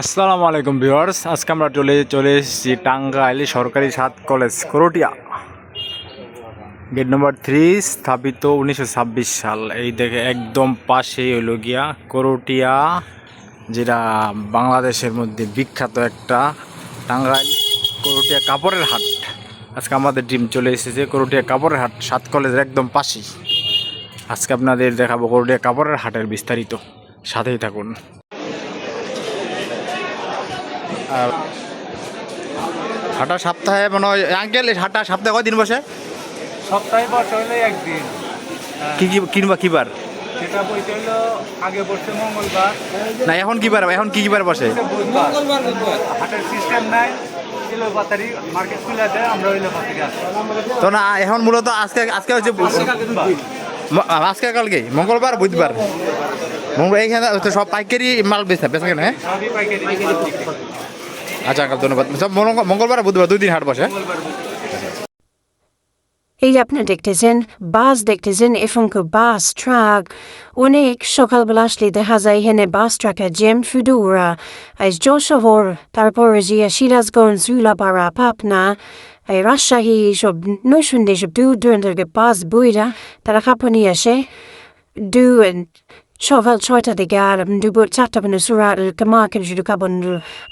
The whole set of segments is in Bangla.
আসসালামু আলাইকুম ভিউয়ার্স, আজকে আমরা চলে চলে এসেছি টাঙ্গাইল সরকারি সাত college, Karatia. Gate number three স্থাপিত উনিশশো ছাব্বিশ সাল। এই দেখে একদম পাশেই হইল গিয়া করটিয়া, যেটা বাংলাদেশের মধ্যে বিখ্যাত একটা টাঙ্গাইল করটিয়া কাপড়ের হাট। আজকে আমাদের টিম চলে এসেছে করটিয়া কাপড়ের হাট, সাত কলেজের একদম পাশেই। আজকে আপনাদের দেখাবো করটিয়া কাপড়ের হাটের বিস্তারিত। সাথেই থাকুন। আর হাটা সপ্তাহে মনে হয় আঙ্কেল হাটা সপ্তাহে কয়দিন বসে? সপ্তাহে বসে হলো একদিন। কি কি কিনবা কিবার সেটা বইতে হলো আগে বসছে মঙ্গলবার। না এখন কিবার এখন কি কিবার বসে? বুধবার। হাটের সিস্টেম নাই মার্কেট খুলে দেয় আমরা হইল তো না এখন মূলত আজকে আজকে হচ্ছে আজকে কালকে মঙ্গলবার বুধবার। মঙ্গল এইখানে সব পাইকারি মাল বেচা বেচা কেন হ্যাঁ? আচ্ছা আঙ্কেল, ধন্যবাদ। মঙ্গল- মঙ্গলবার বুধবার, দুই দিন হাট বসে। এই যে আপনারা দেখতেছেন, বাস দেখতেছেন এফঙ্ক বাস, ট্রাক। অনেক সকালবেলা আসলে দেখা যায়, এখানে বাস ট্রাকে জ্যাম শুধু ওরা যশোহর তারপরে যে সিরাজগঞ্জ, জুলাপাড়া, পাবনা, এই রাজশাহী, সব নৈসন্দেশ সব দূর দূরান্তের বাস বইরা তারা কাঁপানি আসে। দু Sio fel troed adeg ar yn dwi bod tata yn y swrat y gyma cyn siw dwi'n cabon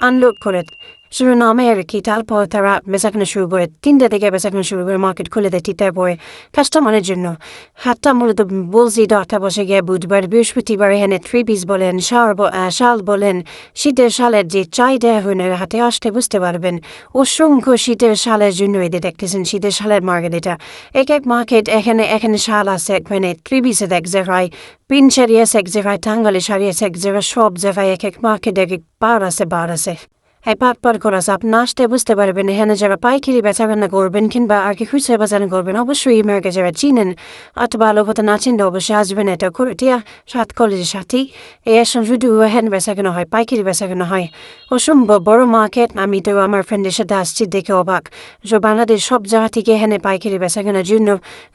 anlwg cwrdd. করে সুরনামে আর কি তারপর তারা বেচাকেনা শুরু করে তিনটে থেকে বেচাকেনা শুরু করে মার্কেট খুলে দেয় তিনটার পরে কাস্টমারের জন্য হাতটা মূলত বলছি দশটা বসে গিয়ে বুধবার বৃহস্পতিবার এখানে থ্রি পিস বলেন শাল শাল বলেন শীতের শালের যে চাহিদা হয়ে হাতে আসতে বুঝতে পারবেন অসংখ্য শীতের শালের জন্য এদের দেখতেছেন শীতের শালের মার্কেট এটা এক এক মার্কেট এখানে এখানে শাল আছে এখানে থ্রি পিসের এক জায়গায় পিন শাড়ি আছে এক জায়গায় টাঙ্গালি শাড়ি আছে এক জায়গায় সব জায়গায় এক এক মার্কেট এক এক বার আছে বার আছে এই পাট পাট করা আছে আপনি আসতে বুঝতে পারবেন এখানে যারা পাইকারি বেচা কেনা করবেন কিংবা আর কি খুচরা বেচাকেনা করবেন অবশ্যই আমেরিকা যারা চিনেন অথবা আলোকতা না চিনলে অবশ্যই আসবেন এটা করে টিয়া সাত কলেজের সাথেই এই আসন শুধু বেচা কেনা হয় পাইকারি বেচা কেনা হয় অসম্ভব বড় মার্কেট আমি তো আমার ফ্রেন্ডের সাথে আসছি দেখে অবাক যে বাংলাদেশ সব জায়গা থেকে এখানে পাইকারি বেচা কেনার জন্য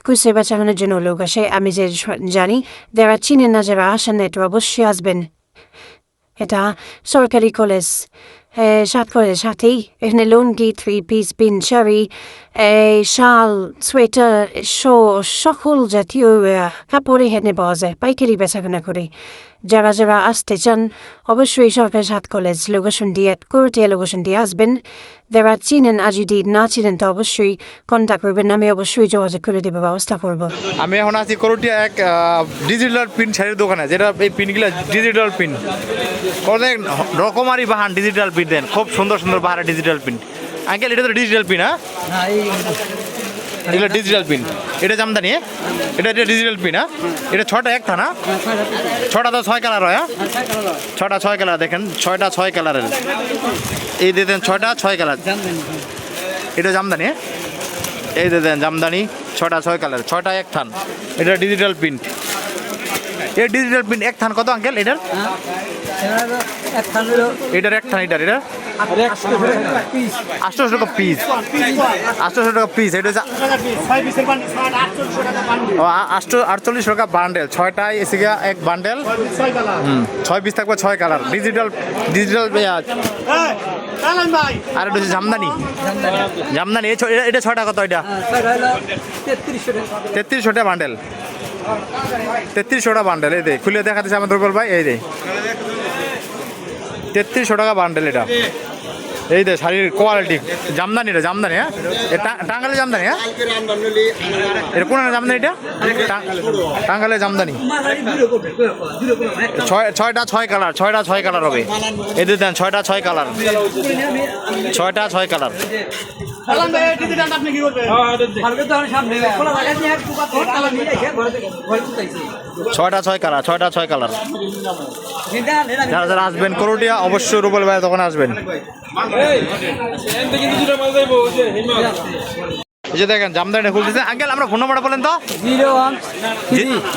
খুচরা বেচা কেনার জন্য লোক আসে আমি যে জানি যারা চিনেন না যারা আসেন না এটা অবশ্যই আসবেন এটা সরকারি কলেজ সাত কলেজের সাথেই এখানে lungi three piece pin sari এই শাল সোয়েটার শো সকল জাতীয় আহ, কাপড় এখানে পাওয়া যায় পাইকারি বেচাকেনা করে যারা যারা আসতে চান অবশ্যই সরকারি সাত কলেজ লোকেশন দিয়ে করতে লোকেশন দিয়ে আসবেন যারা চিনেন আর যদি না চিনেন তো অবশ্যই কন্ট্যাক্ট করবেন আমি অবশ্যই যোগাযোগ করে দেবো ব্যবস্থা করব আমি এখন আছি করটিয়া এক ডিজিটাল প্রিন্ট শাড়ির দোকানে যেটা এই প্রিন্টগুলো ডিজিটাল প্রিন্ট অনেক রকমারি বাহান ডিজিটাল প্রিন্ট দেন। খুব সুন্দর সুন্দর বাহারের ডিজিটাল প্রিন্ট আঙ্কেল, এটা তো ডিজিটাল প্রিন্ট হ্যাঁ? এগুলো ডিজিটাল প্রিন্ট এটা জামদানি হ্যাঁ? এটা এটা ডিজিটাল প্রিন্ট হ্যাঁ? এটা ছটা একটা, না? ছটা তো ছয় কালার হয় হ্যাঁ? ছটা ছয় কালার দেখেন, ছয়টা ছয় কালারের এই দিয়ে দেন ছয়টা ছয় কালার এটা জামদানি হ্যাঁ? এই দিয়ে দেন জামদানি, ছটা ছয় কালার ছয়টা এক থান। এটা ডিজিটাল প্রিন্ট এই ডিজিটাল প্রিন্ট এক থান কত আঙ্কেল এটার? এটার এক থান এটার এটা? আটশোশো টাকা পিস আটশোশো টাকা পিস এটা আটশো আটচল্লিশ টাকা বান্ডেল ছয়টায় এসে গিয়া এক বান্ডেল ছয় পিস থাকবে ছয় কালার ডিজিটাল ডিজিটাল আর এটা হচ্ছে জামদানি। জামদানি এটা ছয়টা কত এটা? তেত্রিশশো টাকা। বান্ডেল তেত্রিশশো টাকা বান্ডেল এই দে, খুলে দেখাতেছে আমাদের ভাই, এই দে। তেত্রিশশো টাকা বান্ডেল এটা। এই দে শাড়ির কোয়ালিটি জামদানি রে জামদানি হ্যাঁ? এ টা- টাঙ্গালে জামদানি হ্যাঁ? এটা কোন জামদানি এটা টাঙ্গালে জামদানি। ছয় ছয়টা ছয় কালার ছয়টা ছয় কালার হবে। এই দেন ছয়টা ছয় কালার। ছয়টা ছয় কালার। ছয়টা ছয় কালার ছয়টা ছয় কালার যারা যারা আসবেন করটিয়া অবশ্যই রুবেল ভাই তখন আসবেন এই যে দেখেন জামদানি খুলতেছে। আঙ্কেল আমরা ফোন নাম্বারটা বলেন তো। Zero one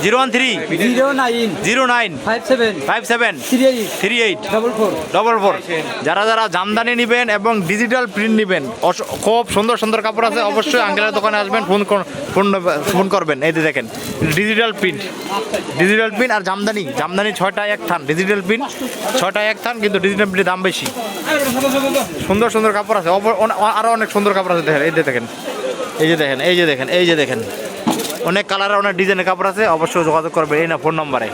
zero one three zero nine zero nine five seven five seven three eight three eight double four double four. যারা যারা জামদানি নেবেন এবং ডিজিটাল প্রিন্ট নেবেন খুব সুন্দর সুন্দর কাপড় আছে অবশ্যই আঙ্কেলের দোকানে আসবেন ফোন ফোন ফোন করবেন। এই যে দেখেন ডিজিটাল প্রিন্ট। ডিজিটাল প্রিন্ট আর জামদানি। জামদানি ছয়টা এক থান। ডিজিটাল প্রিন্ট ছয়টা এক থান কিন্তু ডিজিটাল প্রিন্টের দাম বেশি। সুন্দর সুন্দর কাপড় আছে। অন- অনেক সুন্দর কাপড় আছে দেখেন এই দেখেন। এই যে দেখেন, এই যে দেখেন, এই যে দেখেন। অনেক কালারের অনেক ডিজাইনের কাপড় আছে, অবশ্যই যোগাযোগ করবে এই না ফোন নম্বরে